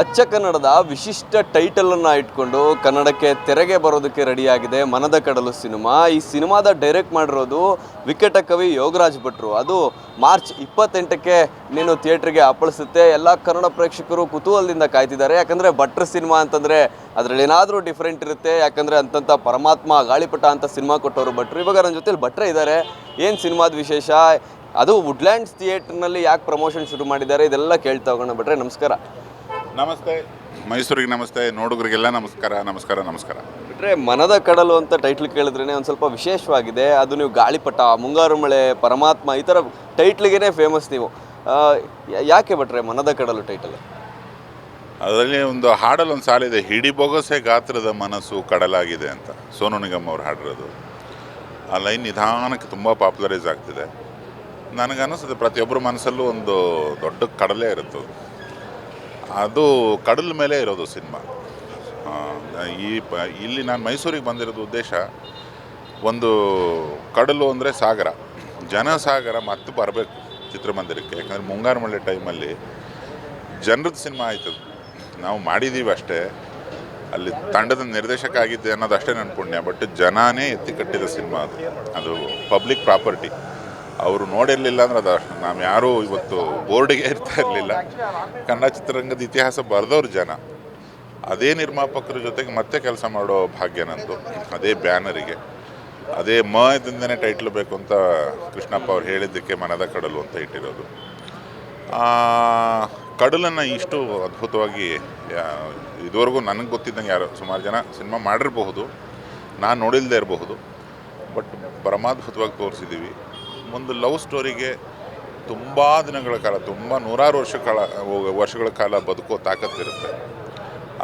ಅಚ್ಚ ಕನ್ನಡದ ವಿಶಿಷ್ಟ ಟೈಟಲನ್ನು ಇಟ್ಕೊಂಡು ಕನ್ನಡಕ್ಕೆ ತೆರೆಗೆ ಬರೋದಕ್ಕೆ ರೆಡಿಯಾಗಿದೆ ಮನದ ಕಡಲು ಸಿನಿಮಾ. ಈ ಸಿನಿಮಾದ ಡೈರೆಕ್ಟ್ ಮಾಡಿರೋದು ವಿಕೆಟ ಕವಿ ಯೋಗರಾಜ್ ಭಟ್ರು. ಅದು ಮಾರ್ಚ್ ಇಪ್ಪತ್ತೆಂಟಕ್ಕೆ ನೀನು ಥಿಯೇಟ್ರಿಗೆ ಅಪ್ಪಳಿಸುತ್ತೆ. ಎಲ್ಲ ಕನ್ನಡ ಪ್ರೇಕ್ಷಕರು ಕುತೂಹಲದಿಂದ ಕಾಯ್ತಿದ್ದಾರೆ. ಯಾಕಂದರೆ ಭಟ್ರ ಸಿನಿಮಾ ಅಂತಂದರೆ ಅದರಲ್ಲಿ ಏನಾದರೂ ಡಿಫ್ರೆಂಟ್ ಇರುತ್ತೆ. ಯಾಕಂದರೆ ಅಂತಂತ ಪರಮಾತ್ಮ ಗಾಳಿಪಟ ಅಂತ ಸಿನಿಮಾ ಕೊಟ್ಟವರು ಭಟ್ರು. ಇವಾಗ ನನ್ನ ಜೊತೆಲಿ ಭಟ್ರೆ ಇದ್ದಾರೆ ಏನು ಸಿನಿಮಾದ ವಿಶೇಷ? ಅದು ವುಡ್ಲ್ಯಾಂಡ್ಸ್ ಥಿಯೇಟ್ರ್ನಲ್ಲಿ ಯಾಕೆ ಪ್ರಮೋಷನ್ ಶುರು ಮಾಡಿದ್ದಾರೆ? ಇದೆಲ್ಲ ಕೇಳ್ತಾ ಹೋಗೋಣ ಭಟ್ರೆ. ನಮಸ್ಕಾರ. ನಮಸ್ತೆ. ಮೈಸೂರಿಗೆ ನಮಸ್ತೆ ನೋಡುಗರಿಗೆಲ್ಲ ನಮಸ್ಕಾರ ನಮಸ್ಕಾರ ನಮಸ್ಕಾರ. ಬಿಟ್ರೆ ಮನದ ಕಡಲು ಅಂತ ಟೈಟ್ಲ್ ಕೇಳಿದ್ರೇ ಒಂದು ಸ್ವಲ್ಪ ವಿಶೇಷವಾಗಿದೆ. ಅದು ನೀವು ಗಾಳಿಪಟ ಮುಂಗಾರು ಮಳೆ ಪರಮಾತ್ಮ ಈ ಥರ ಟೈಟ್ಲಿಗೇನೆ ಫೇಮಸ್ ನೀವು. ಆ, ಯಾ- ಯಾಕೆ ಬಿಟ್ರೆ ಮನದ ಕಡಲು ಟೈಟಲ್ ಅದರಲ್ಲಿ ಒಂದು ಹಾಡಲ್ಲಿ ಒಂದು ಸಾಲಿದೆ ಹಿಡಿ ಬೊಗಸೆ ಗಾತ್ರದ ಮನಸ್ಸು ಕಡಲಾಗಿದೆ ಅಂತ. ಸೋನು ನಿಗಮ್ ಅವ್ರು ಹಾಡಿರೋದು. ಆ ಲೈನ್ ನಿಧಾನಕ್ಕೆ ತುಂಬ ಪಾಪ್ಯುಲರೈಸ್ ಆಗ್ತಿದೆ. ನನಗನ್ನಿಸುತ್ತೆ ಪ್ರತಿಯೊಬ್ಬರ ಮನಸ್ಸಲ್ಲೂ ಒಂದು ದೊಡ್ಡ ಕಡಲೇ ಇರುತ್ತೆ ಅದು ಕಡಲ ಮೇಲೆ ಇರೋದು ಸಿನಿಮಾ. ಈ ಪ, ಇಲ್ಲಿ ನಾನು ಮೈಸೂರಿಗೆ ಬಂದಿರೋದು ಉದ್ದೇಶ ಒಂದು ಕಡಲು ಅಂದರೆ ಸಾಗರ. ಜನಸಾಗರ ಮತ್ತೆ ಬರಬೇಕು ಚಿತ್ರಮಂದಿರಕ್ಕೆ. ಯಾಕಂದರೆ ಮುಂಗಾರು ಮಳೆ ಟೈಮಲ್ಲಿ ಜನರದ್ದು ಸಿನಿಮಾ ಆಯಿತು. ನಾವು ಮಾಡಿದ್ದೀವಿ ಅಷ್ಟೇ. ಅಲ್ಲಿ ತಂಡದ ನಿರ್ದೇಶಕ ಆಗಿದ್ದೆ ಅನ್ನೋದು ಅಷ್ಟೇ ನನ್ನ ಪುಣ್ಯ. ಬಟ್ ಜನಾನೇ ಎತ್ತಿ ಕಟ್ಟಿದ ಸಿನಿಮಾ ಅದು. ಅದು ಪಬ್ಲಿಕ್ ಪ್ರಾಪರ್ಟಿ ಅವರು ನೋಡಿರಲಿಲ್ಲ ಅಂದ್ರೆ ಅದು ನಾವು ಯಾರೂ ಇವತ್ತು ಬೋರ್ಡಿಗೆ ಇರ್ತಾ ಇರಲಿಲ್ಲ. ಕನ್ನಡ ಚಿತ್ರರಂಗದ ಇತಿಹಾಸ ಬರೆದವ್ರು ಜನ. ಅದೇ ನಿರ್ಮಾಪಕರ ಜೊತೆಗೆ ಮತ್ತೆ ಕೆಲಸ ಮಾಡೋ ಭಾಗ್ಯ ನಂದು, ಅದೇ ಬ್ಯಾನರಿಗೆ ಅದೇ ಮ ದಿಂದನೇ ಟೈಟ್ಲ್ ಬೇಕು ಅಂತ ಕೃಷ್ಣಪ್ಪ ಅವ್ರು ಹೇಳಿದ್ದಕ್ಕೆ ಮನದ ಕಡಲು ಅಂತ ಇಟ್ಟಿರೋದು. ಕಡಲನ್ನು ಇಷ್ಟು ಅದ್ಭುತವಾಗಿ ಇದುವರೆಗೂ ನನಗೆ ಗೊತ್ತಿದ್ದಂಗೆ ಯಾರು ಸುಮಾರು ಜನ ಸಿನಿಮಾ ಮಾಡಿರಬಹುದು. ನಾನು ನೋಡಿಲ್ಲದೆ ಇರಬಹುದು. ಬಟ್ ಪರಮಾದ್ಭುತವಾಗಿ ತೋರಿಸಿದ್ದೀವಿ ಒಂದು ಲವ್ ಸ್ಟೋರಿಗೆ ತುಂಬ ದಿನಗಳ ಕಾಲ, ತುಂಬ ನೂರಾರು ವರ್ಷ ಕಾಲ ವರ್ಷಗಳ ಕಾಲ ಬದುಕೋ ತಾಕತ್ತಿರುತ್ತೆ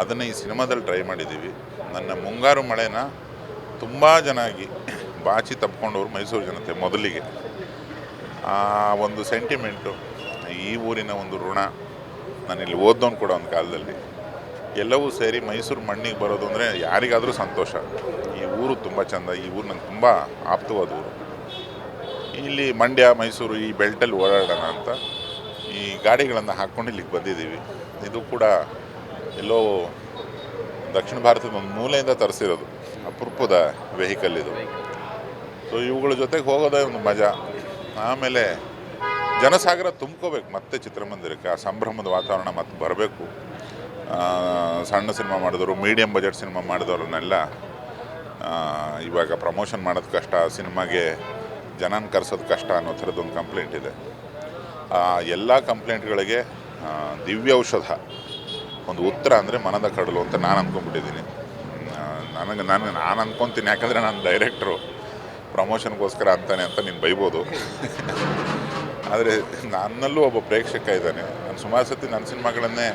ಅದನ್ನು ಈ ಸಿನಿಮಾದಲ್ಲಿ ಟ್ರೈ ಮಾಡಿದ್ದೀವಿ. ನನ್ನ ಮುಂಗಾರು ಮಳೆನ ತುಂಬ ಜನಾಗಿ ಬಾಚಿ ತಪ್ಪಿಕೊಂಡವರು ಮೈಸೂರು ಜನತೆ ಮೊದಲಿಗೆ. ಆ ಒಂದು ಸೆಂಟಿಮೆಂಟು, ಈ ಊರಿನ ಒಂದು ಋಣ ನಾನು ಇಲ್ಲಿ ಓದ್ದವನು ಕೂಡ ಒಂದು ಕಾಲದಲ್ಲಿ. ಎಲ್ಲವೂ ಸೇರಿ ಮೈಸೂರು ಮಣ್ಣಿಗೆ ಬರೋದು ಅಂದರೆ ಯಾರಿಗಾದರೂ ಸಂತೋಷ. ಈ ಊರು ತುಂಬ ಚೆಂದ, ಈ ಊರು ನಂಗೆ ತುಂಬ ಆಪ್ತವಾದ ಊರು. ಇಲ್ಲಿ ಮಂಡ್ಯ, ಮೈಸೂರು ಈ ಬೆಲ್ಟಲ್ಲಿ ಓಡಾಡೋಣ ಅಂತ ಈ ಗಾಡಿಗಳನ್ನು ಹಾಕ್ಕೊಂಡು ಇಲ್ಲಿಗೆ ಬಂದಿದ್ದೀವಿ. ಇದು ಕೂಡ ಎಲ್ಲೋ ದಕ್ಷಿಣ ಭಾರತದ ಒಂದು ಮೂಲೆಯಿಂದ ತರಿಸಿರೋದು, ಅಪರೂಪದ ವೆಹಿಕಲ್ ಇದು. ಸೊ ಇವುಗಳ ಜೊತೆಗೆ ಹೋಗೋದೇ ಒಂದು ಮಜಾ. ಆಮೇಲೆ ಜನಸಾಗರ ತುಂಬ್ಕೋಬೇಕು, ಮತ್ತೆ ಚಿತ್ರಮಂದಿರಕ್ಕೆ, ಆ ಸಂಭ್ರಮದ ವಾತಾವರಣ ಮತ್ತೆ ಬರಬೇಕು. ಸಣ್ಣ ಸಿನಿಮಾ ಮಾಡಿದವರು ಮೀಡಿಯಮ್ ಬಜೆಟ್ ಸಿನಿಮಾ ಮಾಡಿದವ್ರನ್ನೆಲ್ಲ ಇವಾಗ ಪ್ರಮೋಷನ್ ಮಾಡೋದು ಕಷ್ಟ. ಸಿನಿಮಾಗೆ ಜನನ ಕರೆಸೋದು ಕಷ್ಟ ಅನ್ನೋ ಥರದ್ದೊಂದು ಕಂಪ್ಲೇಂಟ್ ಇದೆ. ಆ, ಎಲ್ಲ ಕಂಪ್ಲೇಂಟ್ಗಳಿಗೆ ದಿವ್ಯ ಔಷಧ ಒಂದು ಉತ್ತರ ಅಂದರೆ ಮನದ ಕಡಲು ಅಂತ ನಾನು ಅಂದ್ಕೊಂಡ್ಬಿಟ್ಟಿದ್ದೀನಿ ನನಗೆ, ನಾನು ನಾನು ಅಂದ್ಕೊತೀನಿ ಯಾಕಂದರೆ ನಾನು ಡೈರೆಕ್ಟ್ರು ಪ್ರಮೋಷನ್ಗೋಸ್ಕರ ಅಂತಾನೆ ಅಂತ ನೀನು ಬೈಬೋದು. ಆದರೆ ನನ್ನಲ್ಲೂ ಒಬ್ಬ ಪ್ರೇಕ್ಷಕ ಇದ್ದಾನೆ. ನಾನು ಸುಮಾರು ಸತಿ ನನ್ನ ಸಿನಿಮಾಗಳನ್ನೇ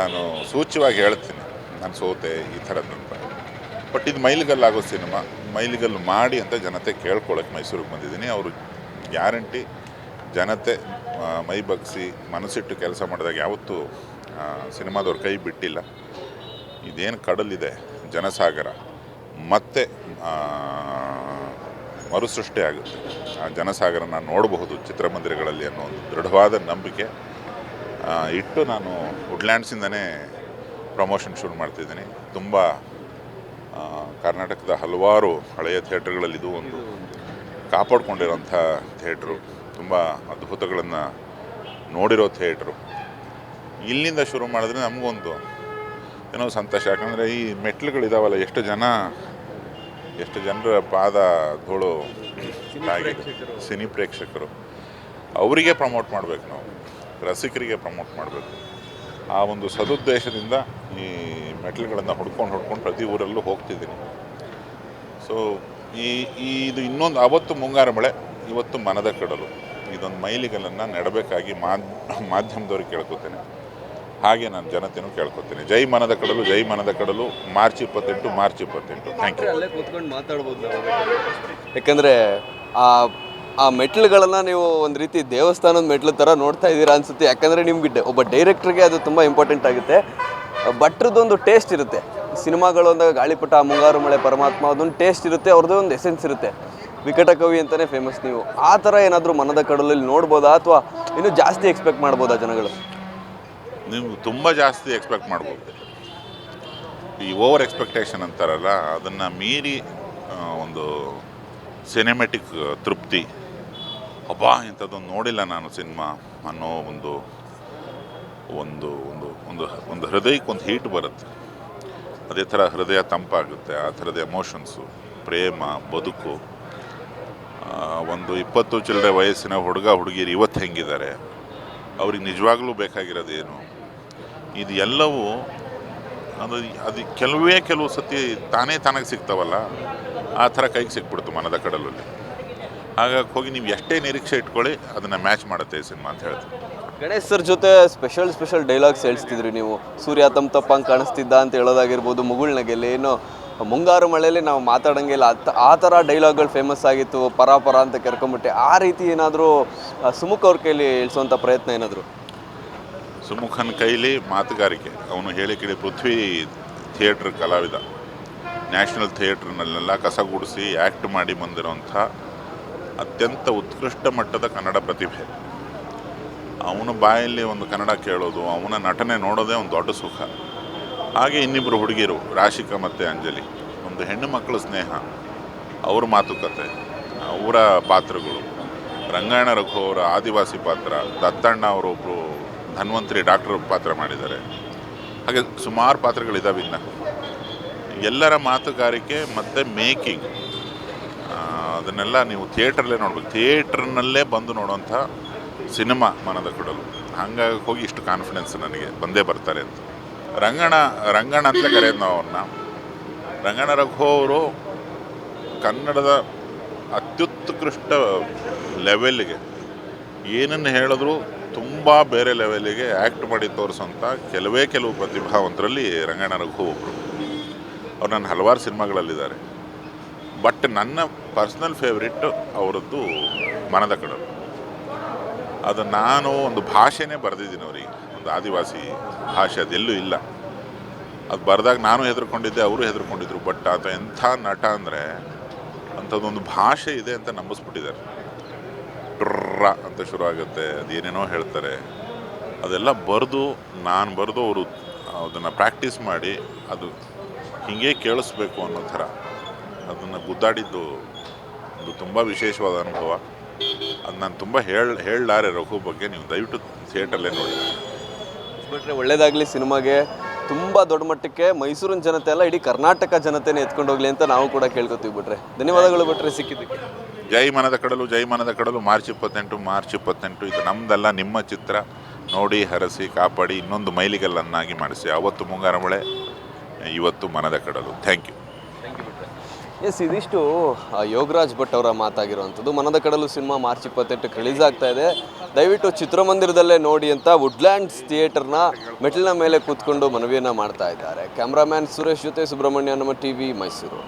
ನಾನು ಸೂಚ್ಯವಾಗಿ ಹೇಳ್ತೀನಿ. ನಾನು ಸೋತೆ, ಈ ಥರದ್ದಂತ ಬಟ್ ಇದು ಮೈಲಿಗಲ್ಲಾಗೋ ಸಿನಿಮಾ. ಮೈಲಿಗಲ್ಲು ಮಾಡಿ ಅಂತ ಜನತೆ ಕೇಳ್ಕೊಳಕ್ಕೆ ಮೈಸೂರಿಗೆ ಬಂದಿದ್ದೀನಿ. ಅವರು ಗ್ಯಾರಂಟಿ. ಜನತೆ ಮೈ ಬಗ್ಸಿ, ಮನಸ್ಸಿಟ್ಟು ಕೆಲಸ ಮಾಡಿದಾಗ ಯಾವತ್ತೂ ಸಿನಿಮಾದವ್ರ ಕೈ ಬಿಟ್ಟಿಲ್ಲ. ಇದೇನು ಕಡಲಿದೆ? ಜನಸಾಗರ. ಮತ್ತೆ ಮರುಸೃಷ್ಟಿ ಆಗುತ್ತೆ. ಆ ಜನಸಾಗರನ ನೋಡಬಹುದು ಚಿತ್ರಮಂದಿರಗಳಲ್ಲಿ ಅನ್ನೋ ಒಂದು ದೃಢವಾದ ನಂಬಿಕೆ. ಇಟ್ಟು ನಾನು ವುಡ್ಲ್ಯಾಂಡ್ಸಿಂದನೇ ಪ್ರಮೋಷನ್ ಶುರು ಮಾಡ್ತಿದ್ದೀನಿ. ತುಂಬ ಕರ್ನಾಟಕದ ಹಲವಾರು ಹಳೆಯ ಥಿಯೇಟ್ರ್ಗಳಲ್ಲಿ ಇದು ಒಂದು ಕಾಪಾಡಿಕೊಂಡಿರೋಂಥ ಥಿಯೇಟ್ರು, ತುಂಬ ಅದ್ಭುತಗಳನ್ನು ನೋಡಿರೋ ಥಿಯೇಟ್ರು. ಇಲ್ಲಿಂದ ಶುರು ಮಾಡಿದ್ರೆ ನಮಗೊಂದು ಏನೋ ಸಂತೋಷ, ಯಾಕಂದರೆ ಈ ಮೆಟ್ಲುಗಳಿದಾವಲ್ಲ, ಎಷ್ಟು ಜನ, ಎಷ್ಟು ಜನರ ಪಾದ ಧೂಳು ಸಿನಿ ಪ್ರೇಕ್ಷಕರು. ಅವರಿಗೆ ಪ್ರಮೋಟ್ ಮಾಡಬೇಕು ನಾವು, ರಸಿಕರಿಗೆ ಪ್ರಮೋಟ್ ಮಾಡಬೇಕು. ಆ ಒಂದು ಸದುದ್ದೇಶದಿಂದ ಈ ಮೆಟ್ಲುಗಳನ್ನು ಹುಡ್ಕೊಂಡು ಹುಡ್ಕೊಂಡು ಪ್ರತಿ ಊರಲ್ಲೂ ಹೋಗ್ತಿದ್ದೀನಿ. ಸೊ ಈ ಇದು ಇನ್ನೊಂದು ಅವತ್ತು ಮುಂಗಾರು ಮಳೆ, ಇವತ್ತು ಮನದ ಕಡಲು. ಇದೊಂದು ಮೈಲಿಗಲನ್ನು ನೆಡಬೇಕಾಗಿ ಮಾದ್ ಮಾಧ್ಯಮದವ್ರಿಗೆ ಕೇಳ್ಕೊತೇನೆ. ಹಾಗೆ ನಾನು ಜನತೆನೂ ಕೇಳ್ಕೊತೀನಿ. ಜೈ ಮನದ ಕಡಲು, ಜೈ ಮನದ ಕಡಲು, ಮಾರ್ಚ್ ಇಪ್ಪತ್ತೆಂಟು ಮಾರ್ಚ್ ಇಪ್ಪತ್ತೆಂಟು. ಥ್ಯಾಂಕ್ ಯು ಯಾಕಂದರೆ ಆ ಆ ಮೆಟ್ಲುಗಳನ್ನು ನೀವು ಒಂದು ರೀತಿ ದೇವಸ್ಥಾನದ ಮೆಟ್ಲು ಥರ ನೋಡ್ತಾ ಇದ್ದೀರಾ ಅನ್ಸುತ್ತೆ. ಯಾಕಂದರೆ ನಿಮಗೆ ಒಬ್ಬ ಡೈರೆಕ್ಟ್ರಿಗೆ ಅದು ತುಂಬ ಇಂಪಾರ್ಟೆಂಟ್ ಆಗುತ್ತೆ. ಭಟ್ರದ್ದೊಂದು ಟೇಸ್ಟ್ ಇರುತ್ತೆ. ಸಿನಿಮಾಗಳು ಅಂದಾಗ ಗಾಳಿಪಟ, ಮುಂಗಾರು ಮಳೆ, ಪರಮಾತ್ಮ ಅದೊಂದು ಟೇಸ್ಟ್ ಇರುತ್ತೆ, ಅವ್ರದ್ದು ಒಂದು ಎಸೆನ್ಸ್ ಇರುತ್ತೆ. ವಿಕಟ ಕವಿ ಅಂತಲೇ ಫೇಮಸ್ ನೀವು. ಆ ಥರ ಏನಾದರೂ ಮನದ ಕಡಲಲ್ಲಿ ನೋಡ್ಬೋದಾ ಅಥವಾ ಇನ್ನೂ ಜಾಸ್ತಿ ಎಕ್ಸ್ಪೆಕ್ಟ್ ಮಾಡ್ಬೋದಾ ಜನಗಳು? ನೀವು ತುಂಬ ಜಾಸ್ತಿ ಎಕ್ಸ್ಪೆಕ್ಟ್ ಮಾಡ್ಬೋದು. ಈ ಓವರ್ ಎಕ್ಸ್ಪೆಕ್ಟೇಷನ್ ಅಂತಾರಲ್ಲ, ಅದನ್ನು ಮೀರಿ ಒಂದು ಸಿನಿಮೆಟಿಕ್ ತೃಪ್ತಿ. ಅಬ್ಬಾ, ಇಂಥದ್ದೊಂದು ನೋಡಿಲ್ಲ ನಾನು ಸಿನಿಮಾ ಅನ್ನೋ ಒಂದು ಒಂದು ಒಂದು ಒಂದು ಒಂದು ಹೃದಯಕ್ಕೆ ಒಂದು ಹೀಟ್ ಬರುತ್ತೆ. ಅದೇ ಥರ ಹೃದಯ ತಂಪಾಗುತ್ತೆ, ಆ ಥರದ ಎಮೋಷನ್ಸು ಪ್ರೇಮ, ಬದುಕು. ಒಂದು ಇಪ್ಪತ್ತು ಚಿಲ್ಲರೆ ವಯಸ್ಸಿನ ಹುಡುಗ, ಹುಡುಗಿಯರು ಇವತ್ತು ಹೆಂಗಿದ್ದಾರೆ? ಅವ್ರಿಗೆ ನಿಜವಾಗ್ಲೂ ಬೇಕಾಗಿರೋದೇನು? ಇದು ಎಲ್ಲವೂ ಅದು ಅದು ಕೆಲವೇ ಕೆಲವು ಸತಿ ತಾನೇ ತಾನಾಗಿ ಸಿಗ್ತಾವಲ್ಲ, ಆ ಥರ ಕೈಗೆ ಸಿಕ್ಬಿಡ್ತು ಮನದ ಕಡಲಲ್ಲಿ. ಹಾಗಾಗಿ ಹೋಗಿ ನೀವು ಎಷ್ಟೇ ನಿರೀಕ್ಷೆ ಇಟ್ಕೊಳ್ಳಿ, ಅದನ್ನು ಮ್ಯಾಚ್ ಮಾಡುತ್ತೆ ಈ ಸಿನಿಮಾ ಅಂತ ಹೇಳ್ತೀನಿ. ಗಣೇಶ್ ಸರ್ ಜೊತೆ ಸ್ಪೆಷಲ್ ಸ್ಪೆಷಲ್ ಡೈಲಾಗ್ಸ್ ಹೇಳ್ತಿದ್ರಿ ನೀವು. ಸೂರ್ಯ ತಮ್ಮ ತಪ್ಪಂಗೆ ಕಾಣಿಸ್ತಿದ್ದ ಅಂತ ಹೇಳೋದಾಗಿರ್ಬೋದು ಮುಗುಳ್ನಗೆಲ್ಲಿ ಏನು ಮುಂಗಾರು ಮಳೆಯಲ್ಲಿ ನಾವು ಮಾತಾಡೋಂಗಿಲ್ಲ ಆ ಥರ ಡೈಲಾಗ್ಗಳು ಫೇಮಸ್ ಆಗಿತ್ತು, ಪರ ಅಂತ ಕರ್ಕೊಂಬಿಟ್ಟೆ. ಆ ರೀತಿ ಏನಾದರೂ ಸುಮುಖ ಅವ್ರ ಕೈಲಿ ಇಳಿಸುವಂಥ ಪ್ರಯತ್ನ ಏನಾದರೂ? ಸುಮುಖನ ಕೈಲಿ ಮಾತುಗಾರಿಕೆ. ಅವನು ಹೇಳಿ ಕೇಳಿ ಪೃಥ್ವಿ ಥಿಯೇಟ್ರ್ ಕಲಾವಿದ. ನ್ಯಾಷನಲ್ ಥಿಯೇಟ್ರ್ನಲ್ಲೆಲ್ಲ ಕಸಗುಡಿಸಿ ಆ್ಯಕ್ಟ್ ಮಾಡಿ ಬಂದಿರೋಂಥ ಅತ್ಯಂತ ಉತ್ಕೃಷ್ಟ ಮಟ್ಟದ ಕನ್ನಡ ಪ್ರತಿಭೆ. ಅವನ ಬಾಯಲ್ಲಿ ಒಂದು ಕನ್ನಡ ಕೇಳೋದು, ಅವನ ನಟನೆ ನೋಡೋದೇ ಒಂದು ದೊಡ್ಡ ಸುಖ. ಹಾಗೆ ಇನ್ನಿಬ್ಬರು ಹುಡುಗಿರು ರಾಶಿಕಾ ಮತ್ತು ಅಂಜಲಿ, ಒಂದು ಹೆಣ್ಣು ಮಕ್ಕಳ ಸ್ನೇಹ, ಅವ್ರ ಮಾತುಕತೆ, ಅವರ ಪಾತ್ರಗಳು. ರಂಗಾಯಣ ರಘು ಅವರ ಆದಿವಾಸಿ ಪಾತ್ರ, ದತ್ತಣ್ಣ ಅವರೊಬ್ಬರು ಧನ್ವಂತರಿ ಡಾಕ್ಟರ್ ಪಾತ್ರ ಮಾಡಿದ್ದಾರೆ. ಹಾಗೆ ಸುಮಾರು ಪಾತ್ರಗಳಿದ್ದಾವೆ ಇನ್ನು. ಎಲ್ಲರ ಮಾತುಗಾರಿಕೆ ಮತ್ತು ಮೇಕಿಂಗ್. ಅದನ್ನೆಲ್ಲ ನೀವು ಥಿಯೇಟ್ರಲ್ಲೇ ನೋಡ್ಬೇಕು. ಥಿಯೇಟ್ರ್ನಲ್ಲೇ ಬಂದು ನೋಡೋಂಥ ಸಿನಿಮಾ ಮನದ ಕೊಡಲು. ಹಂಗಾಗಿ ಹೋಗಿ ಇಷ್ಟು ಕಾನ್ಫಿಡೆನ್ಸ್ ನನಗೆ. ಬಂದೇ ಬರ್ತಾರೆ ಅಂತ. ರಂಗಣ ರಂಗಣ ಅಂತ ಕರೆಯೋದು ನಾವು ಅವ್ರನ್ನ. ರಂಗಣ ರಘು ಅವರು ಕನ್ನಡದ ಅತ್ಯುತ್ಕೃಷ್ಟ ಲೆವೆಲ್ಗೆ ಏನನ್ನು ಹೇಳಿದ್ರು ತುಂಬ ಬೇರೆ ಲೆವೆಲಿಗೆ ಆ್ಯಕ್ಟ್ ಮಾಡಿ ತೋರಿಸೋಂಥ ಕೆಲವೇ ಕೆಲವು ಪ್ರತಿಭಾವಂತರಲ್ಲಿ ರಂಗಣ್ಣ ರಘು ಒಬ್ಬರು ಅವ್ರು ನನ್ನ ಹಲವಾರು ಸಿನಿಮಾಗಳಲ್ಲಿದ್ದಾರೆ. ಬಟ್ ನನ್ನ ಪರ್ಸ್ನಲ್ ಫೇವ್ರೆಟ್ ಅವರದ್ದು ಮನದ ಕಡಲು. ಅದು ನಾನು ಒಂದು ಭಾಷೆನೇ ಬರೆದಿದ್ದೀನಿ ಅವರಿಗೆ. ಒಂದು ಆದಿವಾಸಿ ಭಾಷೆ ಅದೆಲ್ಲೂ ಇಲ್ಲ. ಅದು ಬರೆದಾಗ ನಾನು ಹೆದರ್ಕೊಂಡಿದ್ದೆ, ಅವರು ಹೆದರ್ಕೊಂಡಿದ್ರು. ಬಟ್ ಆತ ಎಂಥ ನಟ ಅಂದರೆ ಅಂಥದ್ದೊಂದು ಭಾಷೆ ಇದೆ ಅಂತ ನಂಬಿಸ್ಬಿಟ್ಟಿದ್ದಾರೆ. ಟ್ರ ಅಂತ ಶುರು ಆಗುತ್ತೆ ಅದೇನೇನೋ ಹೇಳ್ತಾರೆ, ಅದೆಲ್ಲ ಬರೆದು, ನಾನು ಬರೆದು ಅವರು ಅದನ್ನು ಪ್ರಾಕ್ಟೀಸ್ ಮಾಡಿ, ಅದು ಹೀಗೆ ಕೇಳಿಸ್ಬೇಕು ಅನ್ನೋ ಥರ. ಅದನ್ನು ಗುದ್ದಾಡಿದ್ದು ಒಂದು ತುಂಬ ವಿಶೇಷವಾದ ಅನುಭವ. ಅದು ನಾನು ತುಂಬ ಹೇಳಿ, ಹೇಳಲಾರೆ ರಘು ಬಗ್ಗೆ, ನೀವು ದಯವಿಟ್ಟು ಥಿಯೇಟರ್ಲೇ ನೋಡಿ. ಬಿಟ್ಟರೆ ಒಳ್ಳೇದಾಗಲಿ ಸಿನಿಮಾಗೆ. ತುಂಬ ದೊಡ್ಡ ಮಟ್ಟಕ್ಕೆ ಮೈಸೂರಿನ ಜನತೆ ಅಲ್ಲ, ಇಡೀ ಕರ್ನಾಟಕ ಜನತೆನೇ ಎತ್ಕೊಂಡು ಹೋಗ್ಲಿ ಅಂತ ನಾವು ಕೂಡ ಕೇಳ್ಕೊತೀವಿ ಬಿಟ್ರೆ. ಧನ್ಯವಾದಗಳು ಬಿಟ್ರೆ ಸಿಕ್ಕಿದ್ದಕ್ಕೆ. ಜೈ ಮನದ ಕಡಲು, ಜೈ ಮನದ ಕಡಲು, ಮಾರ್ಚ್ ಇಪ್ಪತ್ತೆಂಟು ಮಾರ್ಚ್ ಇಪ್ಪತ್ತೆಂಟು, ಇದು ನಮ್ದಲ್ಲ, ನಿಮ್ಮ ಚಿತ್ರ. ನೋಡಿ, ಹರಸಿ, ಕಾಪಾಡಿ, ಇನ್ನೊಂದು ಮೈಲಿಗಲ್ಲನ್ನಾಗಿ ಮಾಡಿಸಿ. ಅವತ್ತು ಮುಂಗಾರ ಮಳೆ, ಇವತ್ತು ಮನದ ಕಡಲು. ಥ್ಯಾಂಕ್ ಯು ಎಸ್ ಇದಿಷ್ಟು ಯೋಗರಾಜ್ ಭಟ್ ಅವರ ಮಾತಾಗಿರುವಂಥದ್ದು. ಮನದ ಕಡಲು ಸಿನಿಮಾ ಮಾರ್ಚ್ ಇಪ್ಪತ್ತೆಂಟಕ್ಕೆ ರಿಲೀಸ್ ಆಗ್ತಾ ಇದೆ. ದಯವಿಟ್ಟು ಚಿತ್ರಮಂದಿರದಲ್ಲೇ ನೋಡಿ ಅಂತ ವುಡ್ಲ್ಯಾಂಡ್ಸ್ ಥಿಯೇಟರ್ನ ಮೆಟ್ಟಿಲಿನ ಮೇಲೆ ಕೂತ್ಕೊಂಡು ಮನವಿಯನ್ನು ಮಾಡ್ತಾ ಇದ್ದಾರೆ. ಕ್ಯಾಮ್ರಾಮ್ಯಾನ್ ಸುರೇಶ್ ಜೊತೆ ಸುಬ್ರಹ್ಮಣ್ಯ ನಮ್ಮ ಟಿ ಮೈಸೂರು.